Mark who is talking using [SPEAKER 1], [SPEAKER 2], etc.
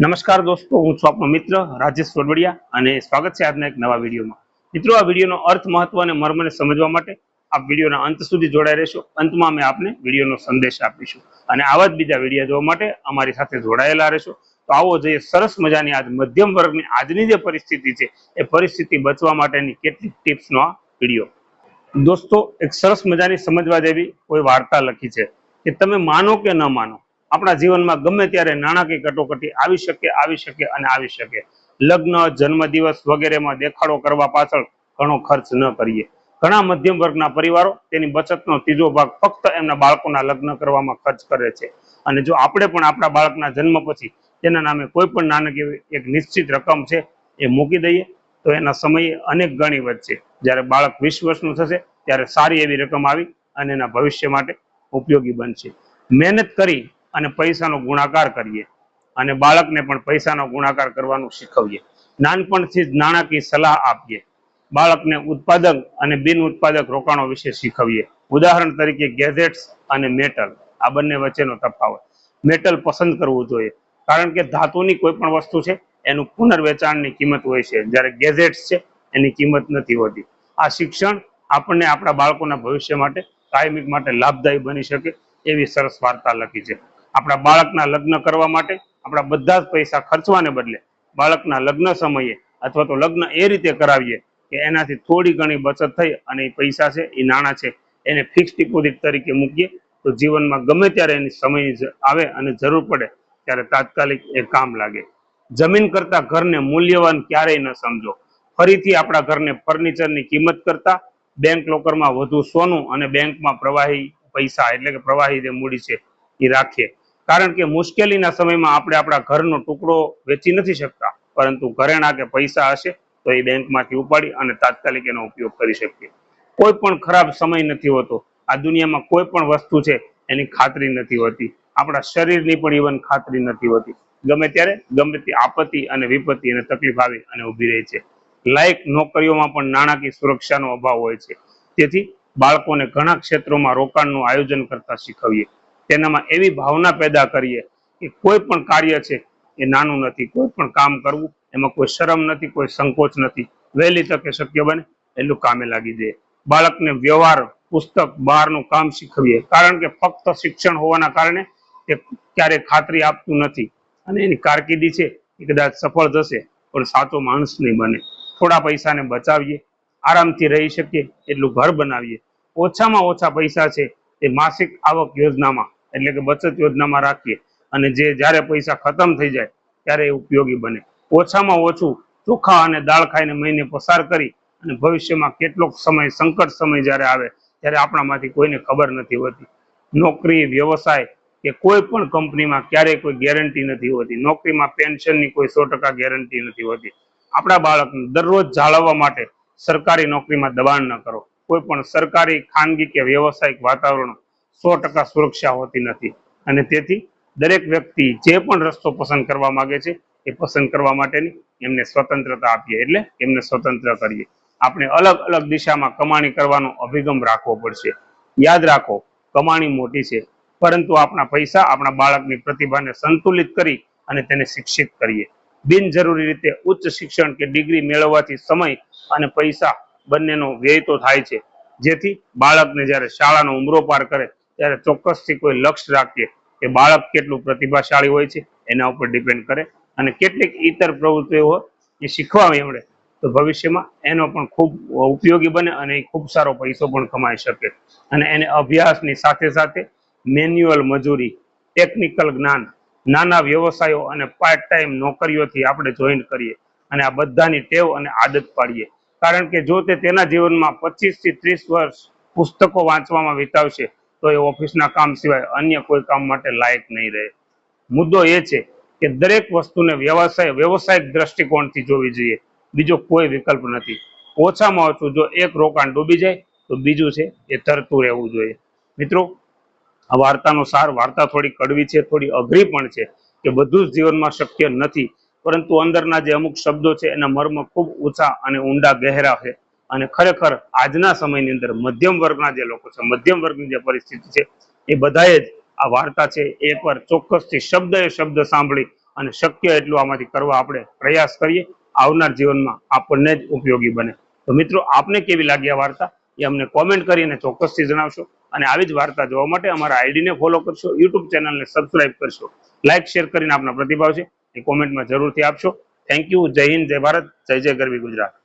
[SPEAKER 1] નમસ્કાર દોસ્તો, હું છું આપનો મિત્ર રાજેશ સોડવડિયા અને સ્વાગત છે આજના એક નવા વિડીયોમાં. મિત્રો, આ વિડીયોનો અર્થ મહત્વ અને મર્મને સમજવા માટે આપ વિડીયોના અંત સુધી જોડાઈ રહેશો. અંતમાં અમે આપને વિડીયોનો સંદેશ આપીશું. અને આવા જ બીજા વીડિયો જોવા માટે અમારી સાથે જોડાયેલા રહેશો. તો આવો જોઈએ, સરસ મજાની આજ મધ્યમ વર્ગની આજની જે પરિસ્થિતિ છે, એ પરિસ્થિતિ બચવા માટેની કેટલીક ટિપ્સનો આ વીડિયો. દોસ્તો, એક સરસ મજાની સમજવા જેવી કોઈ વાર્તા લખી છે કે તમે માનો કે ન માનો આપણા જીવનમાં ગમે ત્યારે નાણાકીય કટોકટી આવી શકે આવી શકે અને આવી શકે. લગ્ન, જન્મદિવસ વગેરેમાં દેખાડો કરવા પાછળ ઘણો ખર્ચ ન કરીએ. ઘણા મધ્યમ વર્ગના પરિવારો તેની બચતનો ત્રીજો ભાગ ફક્ત એમના બાળકોના લગ્ન કરવામાં ખર્ચ કરે છે. અને જો આપણે પણ આપણા બાળકના જન્મ પછી તેના નામે કોઈ પણ નાનકીય એક નિશ્ચિત રકમ છે એ મૂકી દઈએ, તો એના સમયે અનેક ગણી વધશે. જ્યારે બાળક વીસ વર્ષનું થશે, ત્યારે સારી એવી રકમ આવી અને એના ભવિષ્ય માટે ઉપયોગી બનશે. મહેનત કરી અને પૈસાનો ગુણાકાર કરીએ અને બાળકને પણ પૈસાનો ગુણાકાર કરવાનું શીખવીએ. નાનપણથી જ નાણાકીય સલાહ આપીએ. બાળકને ઉત્પાદક અને બિન ઉત્પાદક રોકાણો વિશે શીખવીએ. ઉદાહરણ તરીકે ગેઝેટ્સ અને મેટલ, આ બંને વચ્ચેનો તફાવત. મેટલ પસંદ કરવું જોઈએ, કારણ કે ધાતુની કોઈ પણ વસ્તુ છે, એનું પુનર્વેચાણની કિંમત હોય છે. જ્યારે ગેઝેટ્સ છે, એની કિંમત નથી હોતી. આ શિક્ષણ આપણને આપણા બાળકોના ભવિષ્ય માટે કાયમિક માટે લાભદાયી બની શકે, એવી સરસ વાર્તા લખી છે. આપણા બાળકના લગ્ન કરવા માટે આપણા બધા જ પૈસા ખર્ચવાને બદલે બાળકના લગ્ન સમયે અથવા તો લગ્ન એ રીતે કરાવીએ કે એનાથી થોડી ઘણી બચત થઈ અને એ પૈસા છે, એ નાણાં છે, એને ફિક્સ ડિપોઝિટ તરીકે મૂકીએ. તો જીવનમાં ગમે ત્યારે એની સમય આવે અને જરૂર પડે ત્યારે તાત્કાલિક એ કામ લાગે. જમીન કરતા ઘરને મૂલ્યવાન ક્યારેય ન સમજો. ફરીથી આપણા ઘરને ફર્નિચરની કિંમત કરતા બેંક લોકરમાં વધુ સોનું અને બેંકમાં પ્રવાહી પૈસા એટલે કે પ્રવાહી જે મૂડી છે, એ રાખીએ. કારણ કે મુશ્કેલીના સમયમાં આપણે આપણા ઘરનો ટુકડો વેચી નથી શકતા. પરંતુ ઘરેણા કે પૈસા હશે તો એ બેંકમાંથી ઉપાડી અને તાત્કાલિક એનો ઉપયોગ કરી શકીએ. કોઈ પણ ખરાબ સમય નથી હોતો. આ દુનિયામાં કોઈ પણ વસ્તુ છે એની ખાતરી નથી હોતી. આપણા શરીરની પણ ઇવન ખાતરી નથી હોતી. ગમે ત્યારે ગમે તે આપત્તિ અને વિપત્તિ અને તકલીફ આવી અને ઊભી રહી છે. લાયક નોકરીઓમાં પણ નાણાકીય સુરક્ષાનો અભાવ હોય છે. તેથી બાળકોને ઘણા ક્ષેત્રોમાં રોકાણનું આયોજન કરતા શીખવીએ. તેનામાં એવી ભાવના પેદા કરીએ કે કોઈ પણ કાર્ય છે એ નાનું નથી. કોઈ પણ કામ કરવું એમાં કોઈ શરમ નથી, કોઈ સંકોચ નથી. વહેલી તકે શક્ય બને એટલું કામે લાગી જાય. બાળકને વ્યવહાર, પુસ્તક, બહારનું કામ શીખવીએ. કારણ કે ફક્ત શિક્ષણ હોવાના કારણે તે ક્યારેય ખાતરી આપતું નથી. અને એની કારકિર્દી છે એ કદાચ સફળ થશે પણ સાચો માણસ નહીં બને. થોડા પૈસાને બચાવીએ, આરામથી રહી શકીએ, એટલું ઘર બનાવીએ. ઓછામાં ઓછા પૈસા છે એ માસિક આવક યોજનામાં એટલે કે બચત યોજનામાં રાખીએ. અને જે જ્યારે પૈસા ખતમ થઈ જાય, ત્યારે એ ઉપયોગી બને. ઓછામાં ઓછું ચોખા અને દાળ ખાઈને મહિને પસાર કરી અને ભવિષ્યમાં કેટલોક સમય, સંકટ સમય જ્યારે આવે, ત્યારે આપણામાંથી કોઈને ખબર નથી હોતી. નોકરી, વ્યવસાય કે કોઈ પણ કંપનીમાં ક્યારેય કોઈ ગેરંટી નથી હોતી. નોકરીમાં પેન્શનની કોઈ સો ટકા ગેરંટી નથી હોતી. આપણા બાળકને દરરોજ જાળવવા માટે સરકારી નોકરીમાં દબાણ ન કરો. કોઈ પણ સરકારી, ખાનગી કે વ્યવસાયિક વાતાવરણ સો ટકા સુરક્ષા હોતી નથી. અને તેથી દરેક વ્યક્તિ જે પણ રસ્તો પસંદ કરવા માંગે છે, એ પસંદ કરવા માટેની એમને સ્વતંત્રતા આપીએ. એટલે એમને સ્વતંત્ર કરીએ. આપણે અલગ અલગ દિશામાં કમાણી કરવાનો અભિગમ રાખવો પડશે. યાદ રાખો, કમાણી મોટી છે, પરંતુ આપણા પૈસા આપણા બાળકની પ્રતિભાને સંતુલિત કરી અને તેને શિક્ષિત કરીએ. બિનજરૂરી રીતે ઉચ્ચ શિક્ષણ કે ડિગ્રી મેળવવાથી સમય અને પૈસા બંનેનો વ્યય તો થાય છે. જેથી બાળકને જ્યારે શાળાનો ઉમરો પાર કરે ત્યારે ચોક્કસથી કોઈ લક્ષ્ય રાખીએ કે બાળક કેટલું પ્રતિભાશાળી હોય છે, એના ઉપર ડિપેન્ડ કરે. અને કેટલીક ઇતર પ્રવૃત્તિઓ હોય એ શીખવા એમણે તો ભવિષ્યમાં એનો પણ ખૂબ ઉપયોગી બને અને એ ખૂબ સારો પૈસો પણ કમાઈ શકે. અને એને અભ્યાસની સાથે સાથે મેન્યુઅલ મજૂરી, ટેકનિકલ જ્ઞાન, નાના વ્યવસાયો અને પાર્ટ ટાઈમ નોકરીઓથી આપણે જોઈન કરીએ અને આ બધાની ટેવ અને આદત પાડીએ. કારણ કે જો તે તેના જીવનમાં પચીસથી ત્રીસ વર્ષ પુસ્તકો વાંચવામાં વિતાવશે તો એ ઓફિસના કામ સિવાય અન્ય કોઈ કામ માટે લાયક નહીં રહે. મુદ્દો એ છે કે દરેક વસ્તુને વ્યવસાય, વ્યવસાયિક દ્રષ્ટિકોણથી જોવી જોઈએ. બીજો કોઈ વિકલ્પ નથી. ઓછામાં ઓછું જો એક રોકાણ ડૂબી જાય, તો બીજું છે એ તરતું રહેવું જોઈએ. મિત્રો, આ વાર્તાનો સાર, વાર્તા થોડી કડવી છે, થોડી અઘરી પણ છે કે બધું જ જીવનમાં શક્ય નથી. પરંતુ અંદરના જે અમુક શબ્દો છે એના મર્મ ખૂબ ઊંચા અને ઊંડા ગહેરા છે. અને ખરેખર આજના સમયની અંદર મધ્યમ વર્ગના જે લોકો છે, મધ્યમ વર્ગની જે પરિસ્થિતિ છે, એ બધાએ જ આ વાર્તા છે એકવાર ચોક્કસથી શબ્દ એ શબ્દ સાંભળી અને શક્ય એટલું આમાંથી કરવા આપણે પ્રયાસ કરીએ. આવનાર જીવનમાં આપણને જ ઉપયોગી બને. તો મિત્રો, આપને કેવી લાગી આ વાર્તા? એ અમને કોમેન્ટ કરીને ચોક્કસથી જણાવશો. અને આવી જ વાર્તા જોવા માટે અમારા આઈડીને ફોલો કરશો, યુટ્યુબ ચેનલને સબસ્ક્રાઇબ કરશો, લાઇક, શેર કરીને આપના પ્રતિભાવ છે, એ કોમેન્ટમાં જરૂરથી આપશો. થેન્ક યુ, જય હિન્દ, જય ભારત, જય જય ગરવી ગુજરાત.